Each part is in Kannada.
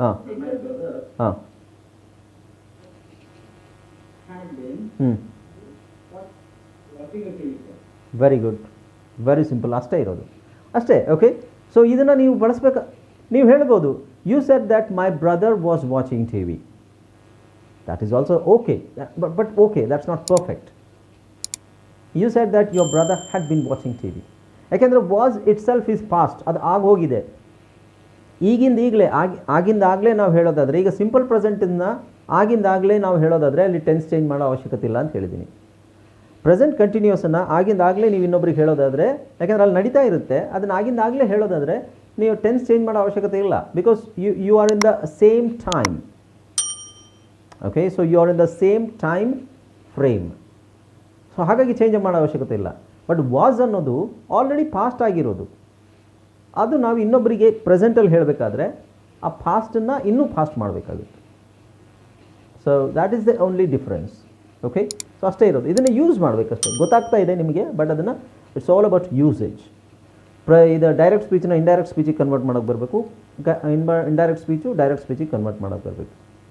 ಹಾಂ. ಹಾಂ. ವೆರಿ ಗುಡ್ ವೆರಿ ಸಿಂಪಲ್ ಅಷ್ಟೇ ಇರೋದು. ಅಷ್ಟೇ ಓಕೆ ಸೊ ಇದನ್ನು ನೀವು ಬಳಸಬೇಕು, ನೀವು ಹೇಳ್ಬೋದು you said that my brother was watching T V that is also okay but but okay that's not perfect you said that your brother had been watching T V ಯಾಕೆಂದರೆ was it self is past ಅದು ಆಗೋಗಿದೆ. ಈಗಿಂದ ಈಗಲೇ, ಆಗಿ, ಆಗಿಂದಾಗಲೇ ನಾವು ಹೇಳೋದಾದರೆ, ಈಗ ಸಿಂಪಲ್ ಪ್ರೆಸೆಂಟಿಂದ ಆಗಿಂದಾಗಲೇ ನಾವು ಹೇಳೋದಾದರೆ ಅಲ್ಲಿ ಟೆನ್ಸ್ ಚೇಂಜ್ ಮಾಡೋ ಅವಶ್ಯಕತೆ ಇಲ್ಲ ಅಂತ ಹೇಳಿದ್ದೀನಿ. ಪ್ರೆಸೆಂಟ್ ಕಂಟಿನ್ಯೂಸನ್ನು ಆಗಿಂದಾಗಲೇ ನೀವು ಇನ್ನೊಬ್ರಿಗೆ ಹೇಳೋದಾದರೆ, ಯಾಕೆಂದರೆ ಅಲ್ಲಿ ನಡೀತಾ ಇರುತ್ತೆ, ಅದನ್ನು ಆಗಿಂದಾಗಲೇ ಹೇಳೋದಾದರೆ ನೀವು ಟೆನ್ಸ್ ಚೇಂಜ್ ಮಾಡೋ ಅವಶ್ಯಕತೆ ಇಲ್ಲ. Because you you are in the same time okay so you are in the same time frame so ಹಾಗಾಗಿ ಚೇಂಜ್ ಮಾಡೋ ಅವಶ್ಯಕತೆ ಇಲ್ಲ. ಬಟ್ ವಾಸ್ ಅನ್ನೋದು ಆಲ್ರೆಡಿ ಪಾಸ್ಟ್ ಆಗಿರೋದು. ಅದು ನಾವು ಇನ್ನೊಬ್ಬರಿಗೆ ಪ್ರೆಸೆಂಟಲ್ಲಿ ಹೇಳಬೇಕಾದ್ರೆ ಆ ಫಾಸ್ಟನ್ನು ಇನ್ನೂ ಫಾಸ್ಟ್ ಮಾಡಬೇಕಾಗುತ್ತೆ. So that is the only difference okay so ಅಷ್ಟೇ ಇರೋದು. ಇದನ್ನು ಯೂಸ್ ಮಾಡಬೇಕಷ್ಟೇ. ಗೊತ್ತಾಗ್ತಾ ಇದೆ ನಿಮಗೆ ಬಟ್ ಅದನ್ನು ಇಟ್ಸ್ ಆಲ್ ಅಬೌಟ್ ಯೂಸೇಜ್ ಪ್ರ, ಇದು ಡೈರೆಕ್ಟ್ ಸ್ಪೀಚನ್ನ ಇಂಡೈರೆಕ್ಟ್ ಸ್ಪೀಚಿಗೆ ಕನ್ವರ್ಟ್ ಮಾಡೋಕ್ಕೆ ಬರಬೇಕು. ಇಂಡೈರೆಕ್ಟ್ ಸ್ಪೀಚು ಡೈರೆಕ್ಟ್ ಸ್ಪೀಚಿಗೆ ಕನ್ವರ್ಟ್ ಮಾಡೋಕ್ಕೆ ಬರಬೇಕು.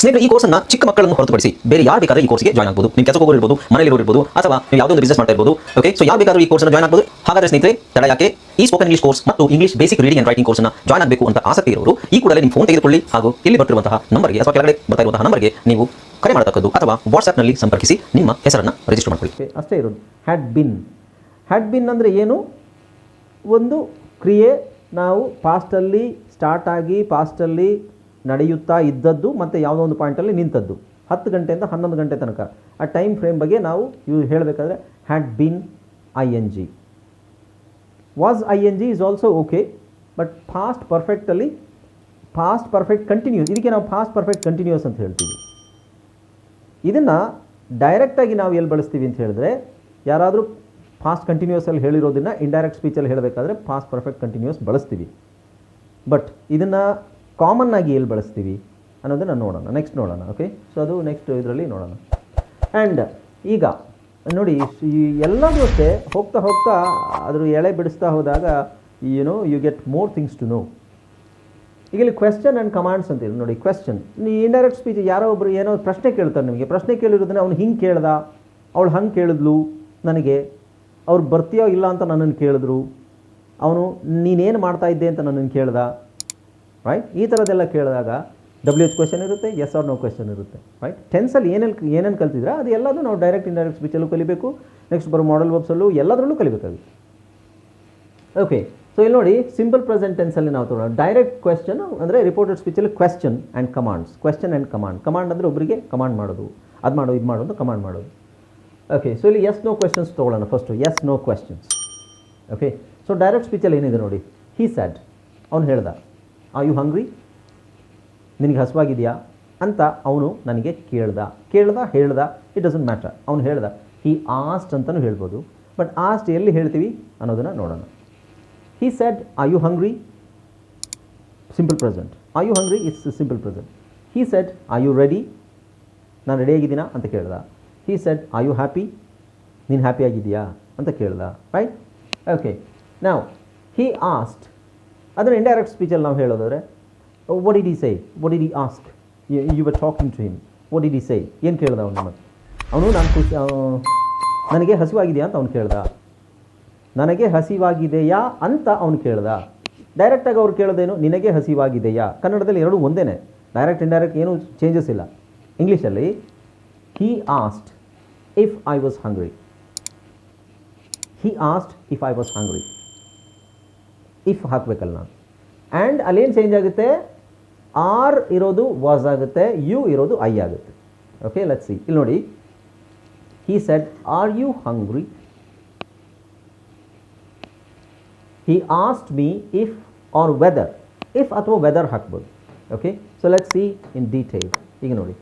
ಸ್ನೇಹಿತರೆ, ಈ ಕೋರ್ಸನ್ನ ಚಿಕ್ಕ ಮಕ್ಕಳನ್ನು ಹೊರತುಪಡಿಸಿ ಬೇರೆ ಯಾರು ಬೇಕಾದ್ರೆ ಈ ಕೋರ್ಸ್ಗೆ ಜಾಯ್ನ್ ಆಗಬಹುದು ನೀವು ಕೆಲಸ ಹೋಗೋರು ಮನೆಯಲ್ಲಿ ಇರ್ಬೋದು, ಅಥವಾ ನೀವು ಯಾವುದೋ ಒಂದು ಬಿಸ್ನೆಸ್ ಮಾಡ್ತಾ ಇರ್ಬೋದು ಓಕೆ ಸೊ ಯಾರು ಬೇಕಾದ್ರೂ ಈ ಕೋರ್ಸ್ನ ಜಾಯ್ನ್ ಆಗಬಹುದು ಹಾಗಾದ್ರೆ ಸ್ನೇಹಿತರೆ, ತಡ ಯಾಕೆ? ಈ ಸ್ಪೋಕನ್ ಇಂಗ್ಲಿಷ್ ಕೋರ್ಸ್ ಮತ್ತು English basic reading and writing ಕೋರ್ಸ್ನ ಜಾಯ್ನ್ ಆಗಬೇಕು ಅಂತ ಆಸಕ್ತಿ ಇರೋರು, ಈ ಕೂಡಲೇ ನಿಮ್ಮ ಫೋನ್ ತೆಗೆದುಕೊಳ್ಳಿ ಹಾಗೂ ಇಲ್ಲಿ ಬರ್ತಿರುವಂತಹ ನಂಬರ್ಗೆ ಅಥವಾ ಕೆಳಗಡೆ ಬರ್ತಾ ಇರುವಂತಹ ನಂಬರ್ಗೆ ನೀವು ಕರೆ ಮಾಡತಕ್ಕದ್ದು ಅಥವಾ ವಾಟ್ಸ್ಆಪ್ನಲ್ಲಿ ಸಂಪರ್ಕಿಸಿ ನಿಮ್ಮ ಹೆಸರನ್ನು ರಿಜಿಸ್ಟರ್ ಮಾಡ್ಕೊಳ್ಳಿ. ಅಷ್ಟೇ ಇರೋದು. ಹ್ಯಾಡ್ ಬಿನ್ ಹ್ಯಾಡ್ ಬಿನ್ ಅಂದರೆ ಏನು? ಒಂದು ಕ್ರಿಯೆ ನಾವು ಪಾಸ್ಟಲ್ಲಿ ಸ್ಟಾರ್ಟ್ ಆಗಿ ಪಾಸ್ಟಲ್ಲಿ ನಡೆಯುತ್ತಾ ಇದ್ದದ್ದು ಮತ್ತು ಯಾವುದೋ ಒಂದು ಪಾಯಿಂಟಲ್ಲಿ ನಿಂತದ್ದು. ಹತ್ತು ಗಂಟೆಯಿಂದ ಹನ್ನೊಂದು ಗಂಟೆ ತನಕ. ಆ ಟೈಮ್ ಫ್ರೇಮ್ ಬಗ್ಗೆ ನಾವು ಇವು ಹೇಳಬೇಕಾದ್ರೆ had been I N G was I N G is also okay but past ಪರ್ಫೆಕ್ಟಲ್ಲಿ fast perfect continuous ಇದಕ್ಕೆ ನಾವು ಫಾಸ್ಟ್ ಪರ್ಫೆಕ್ಟ್ ಕಂಟಿನ್ಯೂಸ್ ಅಂತ ಹೇಳ್ತೀವಿ. ಇದನ್ನು ಡೈರೆಕ್ಟಾಗಿ ನಾವು ಎಲ್ಲಿ ಬಳಸ್ತೀವಿ ಅಂತ ಹೇಳಿದ್ರೆ, ಯಾರಾದರೂ ಫಾಸ್ಟ್ ಕಂಟಿನ್ಯೂಸಲ್ಲಿ ಹೇಳಿರೋದನ್ನು ಇಂಡೈರೆಕ್ಟ್ ಸ್ಪೀಚಲ್ಲಿ ಹೇಳಬೇಕಾದ್ರೆ ಫಾಸ್ಟ್ ಪರ್ಫೆಕ್ಟ್ ಕಂಟಿನ್ಯೂಸ್ ಬಳಸ್ತೀವಿ. ಬಟ್ ಇದನ್ನು ಕಾಮನ್ ಆಗಿ ಎಲ್ಲಿ ಬಳಸ್ತೀವಿ ಅನ್ನೋದನ್ನು ನೋಡೋಣ. ನೆಕ್ಸ್ಟ್ ನೋಡೋಣ ಓಕೆ ಸೊ ಅದು ನೆಕ್ಸ್ಟ್ ಇದರಲ್ಲಿ ನೋಡೋಣ. ಆ್ಯಂಡ್ ಈಗ ನೋಡಿ, ಈ ಎಲ್ಲದೂ ಅಷ್ಟೇ, ಹೋಗ್ತಾ ಹೋಗ್ತಾ ಅದ್ರ ಎಳೆ ಬಿಡಿಸ್ತಾ ಹೋದಾಗ you know you get more things to know ಈಗ ಇಲ್ಲಿ ಕ್ವೆಶ್ಚನ್ ಆ್ಯಂಡ್ ಕಮಾಂಡ್ಸ್ ಅಂತ ನೋಡಿ ಕ್ವೆಶ್ಚನ್ ನೀ ಇಂಡೈರೆಕ್ಟ್ ಸ್ಪೀಚ್ ಯಾರೋ ಒಬ್ಬರು ಏನೋ ಪ್ರಶ್ನೆ ಕೇಳ್ತಾರೆ ನಿಮಗೆ. ಪ್ರಶ್ನೆ ಕೇಳಿರೋದನ್ನ ಅವ್ನು ಹಿಂಗೆ ಕೇಳ್ದ, ಅವಳು ಹಂಗೆ ಕೇಳಿದ್ಲು, ನನಗೆ ಅವ್ರು ಬರ್ತೀಯೋ ಇಲ್ಲ ಅಂತ ನನ್ನನ್ನು ಕೇಳಿದ್ರು, ಅವನು ನೀನೇನು ಮಾಡ್ತಾ ಇದ್ದೆ ಅಂತ ನನ್ನನ್ನು ಕೇಳ್ದ ರೈಟ್ ಈ ಥರದ್ದೆಲ್ಲ ಕೇಳಿದಾಗ ಡಬ್ಲ್ಯೂ ಎಚ್ ಕ್ವೆಶನ್ ಇರುತ್ತೆ ಎಸ್ ಆರ್ ನೋ ಕ್ವೆಶನ್ ಇರುತ್ತೆ ರೈಟ್ ಟೆನ್ಸಲ್ಲಿ ಏನೇನು ಏನೇನು ಕಲ್ತಿದ್ರೆ, ಅದು ಎಲ್ಲದೂ ನಾವು ಡೈರೆಕ್ಟ್ ಇಂಡೈರೆಕ್ಟ್ ಸ್ಪೀಚಲ್ಲೂ ಕಲಿಬೇಕು. ನೆಕ್ಸ್ಟ್ ಬರೋ ಮಾಡಲ್ ವರ್ಬ್ಸಲ್ಲೂ ಎಲ್ಲದರಲ್ಲೂ ಕಲಿಬೇಕಾಗುತ್ತೆ. ಓಕೆ ಸೊ ಇಲ್ಲಿ ನೋಡಿ ಸಿಂಪಲ್ ಪ್ರೆಸೆಂಟ್ ಟೆನ್ಸಲ್ಲಿ ನಾವು ತೊಗೊಳ್ಳೋಣ ಡೈರೆಕ್ಟ್ ಕ್ವೆಶನ್ ಅಂದರೆ reported ಸ್ಪೀಚಲ್ಲಿ question and commands question and command command ಅಂದರೆ ಒಬ್ಬರಿಗೆ ಕಮಾಂಡ್ ಮಾಡೋದು. ಅದು ಮಾಡು, ಇದು ಮಾಡೋದು ಕಮಾಂಡ್ ಮಾಡೋದು. ಓಕೆ ಸೊ ಇಲ್ಲಿ ಎಸ್ ನೋ ಕ್ವೆಶನ್ಸ್ ತೊಗೊಳ್ಳೋಣ first yes no questions okay so direct ಸ್ಪೀಚಲ್ಲಿ ಏನಿದೆ ನೋಡಿ? ಹೀ ಸ್ಯಾಡ್ ಅವ್ನು ಹೇಳ್ದ. ಆ ಯು ಹಂಗ್ರಿ ನಿನಗೆ ಹಸುವಾಗಿದೆಯಾ? ಅಂತ ಅವನು ನನಗೆ ಕೇಳ್ದ. ಕೇಳ್ದ, ಹೇಳ್ದ ಇಟ್ ಡಸಂಟ್ ಮ್ಯಾಟರ್ ಅವನು ಹೇಳ್ದ ಹಿ ಆಸ್ಟ್ ಅಂತಲೂ ಹೇಳ್ಬೋದು. ಬಟ್ ಆಸ್ಟ್ ಎಲ್ಲಿ ಹೇಳ್ತೀವಿ ಅನ್ನೋದನ್ನು ನೋಡೋಣ. He said are you hungry simple present are you hungry is simple present he said are you ready ನಾನು ರೆಡಿಯಾಗಿದ್ದೀನಾ ಅಂತ ಕೇಳ್ದ. He said are you happy ನೀನು ಹ್ಯಾಪಿ ಆಗಿದೆಯಾ ಅಂತ ಕೇಳ್ದ. ರೈಟ್ ಓಕೆ ನಾವು ಹಿ ಆಸ್ಟ್ ಅದನ್ನು ಇಂಡೈರೆಕ್ಟ್ ಸ್ಪೀಚಲ್ಲಿ ನಾವು ಹೇಳೋದಾದರೆ ವಾಟ್ ಇಡ್ ಈ say what did I ask you were talking to him what did I say ಏನು ಕೇಳ್ದ ಅವನು ಮತ್ತೆ ಅವನು, ನಾನು ಖುಷಿ ನನಗೆ ಹಸಿವಾಗಿದೆಯಾ? ಅಂತ ಅವ್ನು ಕೇಳ್ದ. ನನಗೆ ಹಸಿವಾಗಿದೆಯಾ? ಅಂತ ಅವನು ಕೇಳ್ದ. ಡೈರೆಕ್ಟಾಗಿ ಅವ್ರು ಕೇಳೋದೇನು, ನಿನಗೆ ಹಸಿವಾಗಿದೆಯಾ? ಕನ್ನಡದಲ್ಲಿ ಎರಡೂ ಒಂದೇ ಡೈರೆಕ್ಟ್ ಇಂಡೈರೆಕ್ಟ್ ಏನೂ ಚೇಂಜಸ್ ಇಲ್ಲ. ಇಂಗ್ಲೀಷಲ್ಲಿ he asked if I was hungry he asked if I was hungry if ಹಾಕಬೇಕಲ್ಲ. ನಾನು ಆ್ಯಂಡ್ ಅಲ್ಲೇನು ಚೇಂಜ್ ಆಗುತ್ತೆ? ಆರ್ ಇರೋದು ವಾಸ್ ಆಗುತ್ತೆ ಯು ಇರೋದು ಐ ಆಗುತ್ತೆ. ಓಕೆ ಲೆಟ್ ಸಿ ಇಲ್ಲಿ ನೋಡಿ. He said are you hungry he asked me if are whether if ಅಥವಾ ವೆದರ್ ಹಾಕ್ಬೋದು. Okay so let see in detail ಈಗ ನೋಡಿ.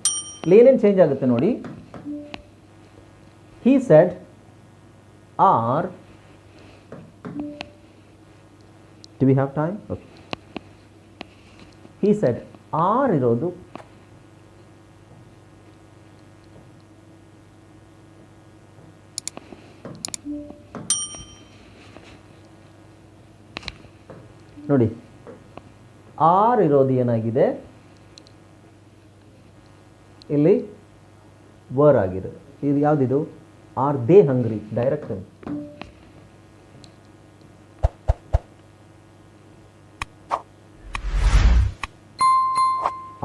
ಇಲ್ಲಿ ಏನೇನು ಚೇಂಜ್ ಆಗುತ್ತೆ ನೋಡಿ. He said are do we have time okay ಈ ಸೆಟ್ ಆರ್ ಇರೋದು ನೋಡಿ ಆರ್ ಇರೋದು ಏನಾಗಿದೆ? ಇಲ್ಲಿ ವರ್ ಆಗಿದೆ. ಇದು ಯಾವುದಿದು? Are they hungry direct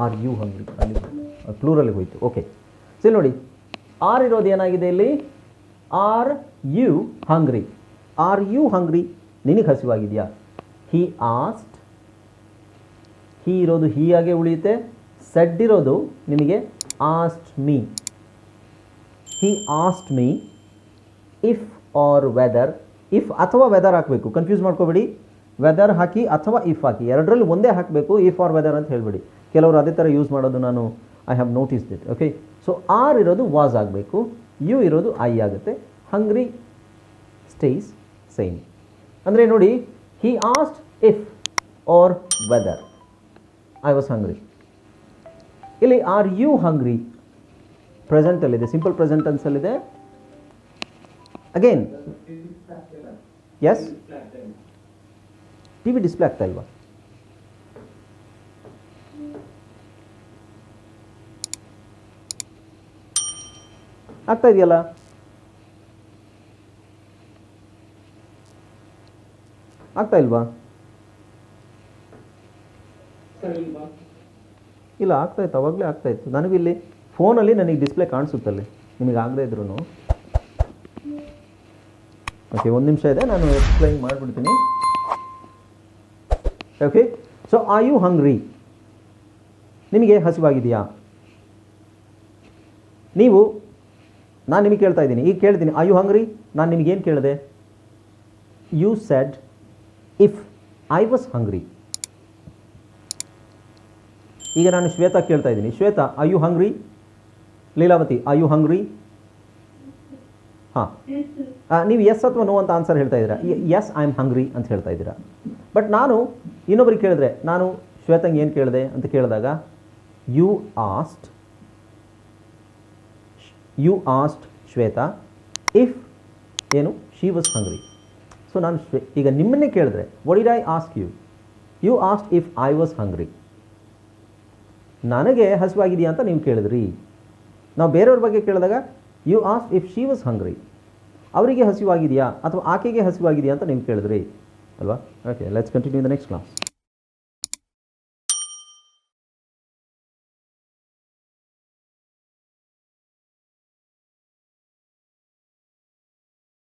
are you hungry ಅಲ್ಲಿ ಪ್ಲೂರಲ್ಲಿ ಹೋಯಿತು. ಓಕೆ ಸರಿ ನೋಡಿ, ಆರ್ ಇರೋದು ಏನಾಗಿದೆ ಇಲ್ಲಿ? Are you hungry. Are you hungry, ನಿನಗೆ ಹಸಿವಾಗಿದೆಯಾ? ಹಿ ಆಸ್ಟ್ ಹಿ ಇರೋದು ಹೀ ಆಗೇ ಉಳಿಯುತ್ತೆ ಸೆಡ್ ಇರೋದು ನಿಮಗೆ asked me he asked me if or whether if ಅಥವಾ ವೆದರ್ ಹಾಕಬೇಕು. ಕನ್ಫ್ಯೂಸ್ ಮಾಡ್ಕೋಬೇಡಿ. ವೆದರ್ ಹಾಕಿ ಅಥವಾ ಇಫ್ ಹಾಕಿ. ಎರಡರಲ್ಲಿ ಒಂದೇ ಹಾಕಬೇಕು ಇಫ್ ಆರ್ ವೆದರ್ ಅಂತ ಹೇಳಬೇಡಿ. ಕೆಲವರು ಅದೇ ಥರ ಯೂಸ್ ಮಾಡೋದು ನಾನು I have notice it okay so are ಇರೋದು ವಾಸ್ ಆಗಬೇಕು ಯು ಇರೋದು ಐ ಆಗುತ್ತೆ ಹಂಗ್ರಿ ಸ್ಟೇಸ್ ಸೇಮ್ ಅಂದರೆ ನೋಡಿ he asked if or whether I was hungry ಇಲ್ಲಿ ಆರ್ ಯು ಹಂಗ್ರಿ ಪ್ರೆಸೆಂಟಲ್ಲಿದೆ simple present ಟೆನ್ಸಲ್ಲಿದೆ again S T V display ಆಗ್ತಾ ಇಲ್ವಾ ಆಗ್ತಾ ಇದೆಯಲ್ಲ? ಆಗ್ತಾ ಇಲ್ವಾ? ಇಲ್ಲ ಆಗ್ತಾ ಇತ್ತು ಅವಾಗಲೇ ಆಗ್ತಾ ಇತ್ತು. ನನಗಿಲ್ಲಿ ಫೋನಲ್ಲಿ ನನಗೆ ಡಿಸ್ಪ್ಲೇ ಕಾಣಿಸುತ್ತಲ್ಲಿ ನಿಮಗೆ ಆಗದೇ ಇದ್ರು ಓಕೆ ಒಂದು ನಿಮಿಷ ಇದೆ ನಾನು ಎಕ್ಸ್ಪ್ಲೈನ್ ಮಾಡಿಬಿಡ್ತೀನಿ. Okay so are you hungry ನಿಮಗೆ ಹಸಿವಾಗಿದೆಯಾ? ನೀವು ನಾನು ನಿಮಗೆ ಕೇಳ್ತಾ ಇದ್ದೀನಿ. ಈಗ ಕೇಳ್ತೀನಿ. ಐ ಯು ಹಂಗ್ರಿ ನಾನು ನಿಮಗೇನು ಕೇಳಿದೆ? You said if I was hungry ಈಗ ನಾನು ಶ್ವೇತಾ ಕೇಳ್ತಾ ಇದ್ದೀನಿ. Shweta I you hungry Leelavathi I you hungry ಹಾಂ. ನೀವು ಎಸ್ ಅಥವಾ ನೋ ಅಂತ ಆನ್ಸರ್ ಹೇಳ್ತಾ ಇದ್ದೀರಾ? ಎಸ್ ಐ ಆಮ್ ಹಂಗ್ರಿ ಅಂತ ಹೇಳ್ತಾ ಇದ್ದೀರಾ? ಬಟ್ ನಾನು ಇನ್ನೊಬ್ರಿಗೆ ಕೇಳಿದ್ರೆ, ನಾನು ಶ್ವೇತಂಗೆ ಏನು ಕೇಳಿದೆ ಅಂತ ಕೇಳಿದಾಗ you asked you asked Shweta if ಏನು ಶಿ ವಾಸ್ ಹಂಗ್ರಿ ಸೊ ನಾನು ಶ್ವೇ, ಈಗ ನಿಮ್ಮನ್ನೇ ಕೇಳಿದ್ರೆ what did I ask you you asked if I was hungry ನನಗೆ ಹಸಿವಾಗಿದೆಯಾ ಅಂತ ನೀವು ಕೇಳಿದ್ರಿ. ನಾವು ಬೇರೆಯವ್ರ ಬಗ್ಗೆ ಕೇಳಿದಾಗ you asked if she was hungry ಅವರಿಗೆ ಹಸಿವಾಗಿದೆಯಾ ಅಥವಾ ಆಕೆಗೆ ಹಸಿವಾಗಿದೆಯಾ ಅಂತ ನೀವು ಕೇಳಿದ್ರಿ. ಅಲ್ವಾ? Okay let's continue the next class